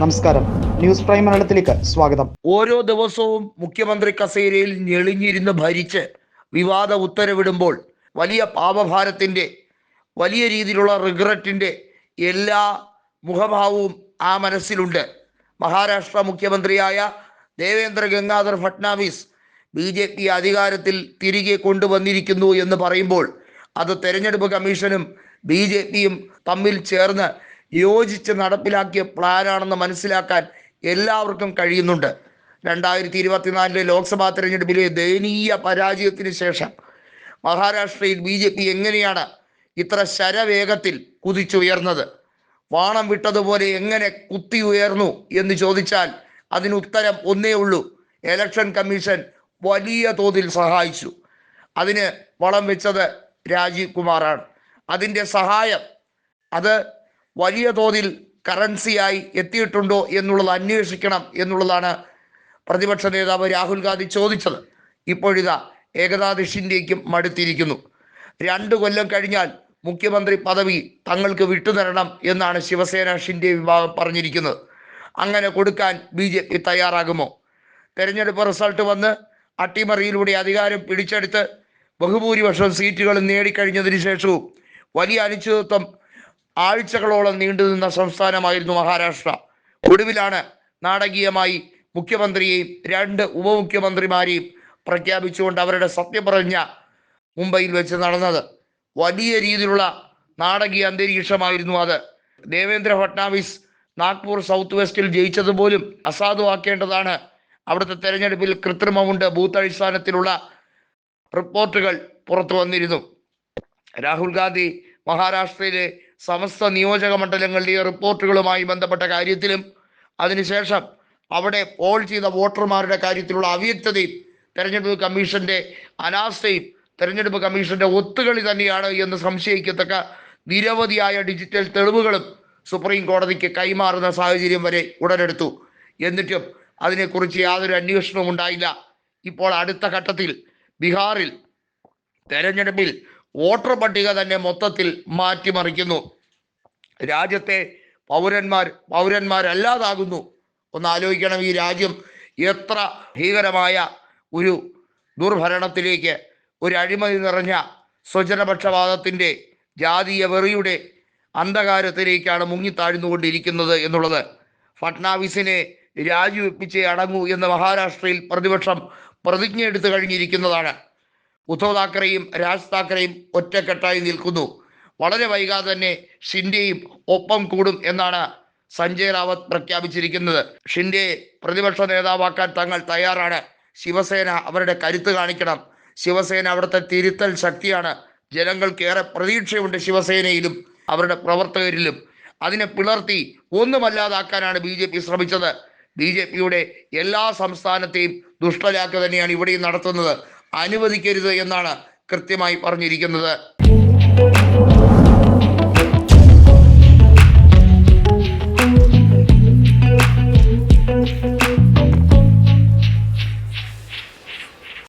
നമസ്കാരം. News prime മലയാളത്തിലേക്ക് സ്വാഗതം. ഓരോ ദിവസവും മുഖ്യമന്ത്രി കസേരയിൽ ഞെളിഞ്ഞിരുന്ന് ഭരിച്ച് വിവാദ ഉത്തരവിടുമ്പോൾ വലിയ പാപഭാരത്തിന്റെ വലിയ രീതിയിലുള്ള റിഗ്രറ്റിന്റെ എല്ലാ മുഖഭാവവും ആ മനസ്സിലുണ്ട്. മഹാരാഷ്ട്ര മുഖ്യമന്ത്രിയായ Devendra Gangadhar Fadnavis B J P അധികാരത്തിൽ തിരികെ കൊണ്ടുവന്നിരിക്കുന്നു എന്ന് പറയുമ്പോൾ അത് തെരഞ്ഞെടുപ്പ് കമ്മീഷനും ബി ജെ പിയും തമ്മിൽ ചേർന്ന് യോജിച്ച് നടപ്പിലാക്കിയ പ്ലാനാണെന്ന് മനസ്സിലാക്കാൻ എല്ലാവർക്കും കഴിയുന്നുണ്ട്. രണ്ടായിരത്തി ഇരുപത്തിനാലിലെ ലോക്സഭാ തെരഞ്ഞെടുപ്പിലെ ദയനീയ പരാജയത്തിന് ശേഷം മഹാരാഷ്ട്രയിൽ ബി ജെ പി എങ്ങനെയാണ് ഇത്ര ശരവേഗത്തിൽ കുതിച്ചുയർന്നത്? വാണം വിട്ടതുപോലെ എങ്ങനെ കുത്തി ഉയർന്നു എന്ന് ചോദിച്ചാൽ അതിന് ഉത്തരം ഒന്നേ ഉള്ളൂ. ഇലക്ഷൻ കമ്മീഷൻ വലിയ തോതിൽ സഹായിച്ചു. അതിന് വളം വെച്ചത് രാജീവ് കുമാറാണ്. അതിന്റെ സഹായം അത് വലിയ തോതിൽ കറൻസിയായി എത്തിയിട്ടുണ്ടോ എന്നുള്ളത് അന്വേഷിക്കണം എന്നുള്ളതാണ് പ്രതിപക്ഷ നേതാവ് രാഹുൽ ഗാന്ധി ചോദിച്ചത്. ഇപ്പോഴിതാ ഏകനാഥ് ഷിൻഡേക്കും മടുത്തിരിക്കുന്നു. രണ്ട് കൊല്ലം കഴിഞ്ഞാൽ മുഖ്യമന്ത്രി പദവി തങ്ങൾക്ക് വിട്ടുതരണം എന്നാണ് ശിവസേന ഷിൻഡെ വിഭാഗം പറഞ്ഞിരിക്കുന്നത്. അങ്ങനെ കൊടുക്കാൻ ബി ജെ പി തയ്യാറാകുമോ? തെരഞ്ഞെടുപ്പ് റിസൾട്ട് വന്ന് അട്ടിമറിയിലൂടെ അധികാരം പിടിച്ചെടുത്ത് ബഹുഭൂരിപക്ഷം സീറ്റുകൾ നേടിക്കഴിഞ്ഞതിന് ശേഷവും വലിയ അനിശ്ചിതത്വം ആഴ്ചകളോളം നീണ്ടുനിന്ന സംസ്ഥാനമായിരുന്നു മഹാരാഷ്ട്ര. ഒടുവിലാണ് നാടകീയമായി മുഖ്യമന്ത്രിയെയും രണ്ട് ഉപമുഖ്യമന്ത്രിമാരെയും പ്രഖ്യാപിച്ചുകൊണ്ട് അവരുടെ സത്യപ്രതിജ്ഞ മുംബൈയിൽ വെച്ച് നടന്നത്. വലിയ രീതിയിലുള്ള നാടകീയ അന്തരീക്ഷമായിരുന്നു അത്. ദേവേന്ദ്ര ഫട്നാവിസ് നാഗ്പൂർ സൗത്ത് വെസ്റ്റിൽ ജയിച്ചത് പോലും അസാധുവാക്കേണ്ടതാണ്. അവിടുത്തെ തെരഞ്ഞെടുപ്പിൽ കൃത്രിമമുണ്ട് ബൂത്ത് അടിസ്ഥാനത്തിലുള്ള റിപ്പോർട്ടുകൾ പുറത്തു വന്നിരുന്നു. രാഹുൽ ഗാന്ധി മഹാരാഷ്ട്രയിലെ സമസ്ത നിയോജക മണ്ഡലങ്ങളുടെ റിപ്പോർട്ടുകളുമായി ബന്ധപ്പെട്ട കാര്യത്തിലും അതിനുശേഷം അവിടെ പോൾ ചെയ്ത വോട്ടർമാരുടെ കാര്യത്തിലുള്ള അവ്യക്തതയും തെരഞ്ഞെടുപ്പ് കമ്മീഷന്റെ അനാസ്ഥയും തെരഞ്ഞെടുപ്പ് കമ്മീഷന്റെ ഒത്തുകളി തന്നെയാണ് എന്ന് സംശയിക്കത്തക്ക നിരവധിയായ ഡിജിറ്റൽ തെളിവുകളും സുപ്രീം കോടതിക്ക് കൈമാറുന്ന സാഹചര്യം വരെ ഉടലെടുത്തു. എന്നിട്ടും അതിനെക്കുറിച്ച് യാതൊരു അന്വേഷണവും ഉണ്ടായില്ല ഇപ്പോൾ അടുത്ത ഘട്ടത്തിൽ ബീഹാറിൽ തെരഞ്ഞെടുപ്പിൽ വോട്ടർ പട്ടിക തന്നെ മൊത്തത്തിൽ മാറ്റിമറിക്കുന്നു. രാജ്യത്തെ പൗരന്മാർ പൗരന്മാരല്ലാതാകുന്നു. ഒന്ന് ആലോചിക്കണം ഈ രാജ്യം എത്ര ഭീകരമായ ഒരു ദുർഭരണത്തിലേക്ക് ഒരു അഴിമതി നിറഞ്ഞ സ്വജനപക്ഷപാതത്തിന്റെ ജാതീയ വെറിയുടെ അന്ധകാരത്തിലേക്കാണ് മുങ്ങിത്താഴ്ന്നുകൊണ്ടിരിക്കുന്നത് എന്നുള്ളത്. ഫട്നാവിസിനെ രാജിവെപ്പിച്ചേ അടങ്ങൂ എന്ന് മഹാരാഷ്ട്രയിൽ പ്രതിപക്ഷം പ്രതിജ്ഞ എടുത്തു കഴിഞ്ഞിരിക്കുന്നതാണ്. ഉദ്ധവ് താക്കറെയും രാജ് താക്കറെയും ഒറ്റക്കെട്ടായി നിൽക്കുന്നു. വളരെ വൈകാതെ തന്നെ ഷിൻഡെയും ഒപ്പം കൂടും എന്നാണ് സഞ്ജയ് റാവത്ത് പ്രഖ്യാപിച്ചിരിക്കുന്നത്. ഷിൻഡേ പ്രതിപക്ഷ നേതാവാക്കാൻ തങ്ങൾ തയ്യാറാണ്. ശിവസേന അവരുടെ കരുത്ത് കാണിക്കണം. ശിവസേന അവിടുത്തെ തിരുത്തൽ ശക്തിയാണ്. ജനങ്ങൾക്ക് ഏറെ പ്രതീക്ഷയുണ്ട് ശിവസേനയിലും അവരുടെ പ്രവർത്തകരിലും. അതിനെ പിളർത്തി ഒന്നുമല്ലാതാക്കാനാണ് ബി ജെ പി ശ്രമിച്ചത്. ബി ജെ പിയുടെ എല്ലാ സംസ്ഥാനത്തെയും ദുഷ്ടലാക്ക് തന്നെയാണ് ഇവിടെയും നടത്തുന്നത്. അനുവദിക്കരുത് എന്നാണ് കൃത്യമായി പറഞ്ഞിരിക്കുന്നത്.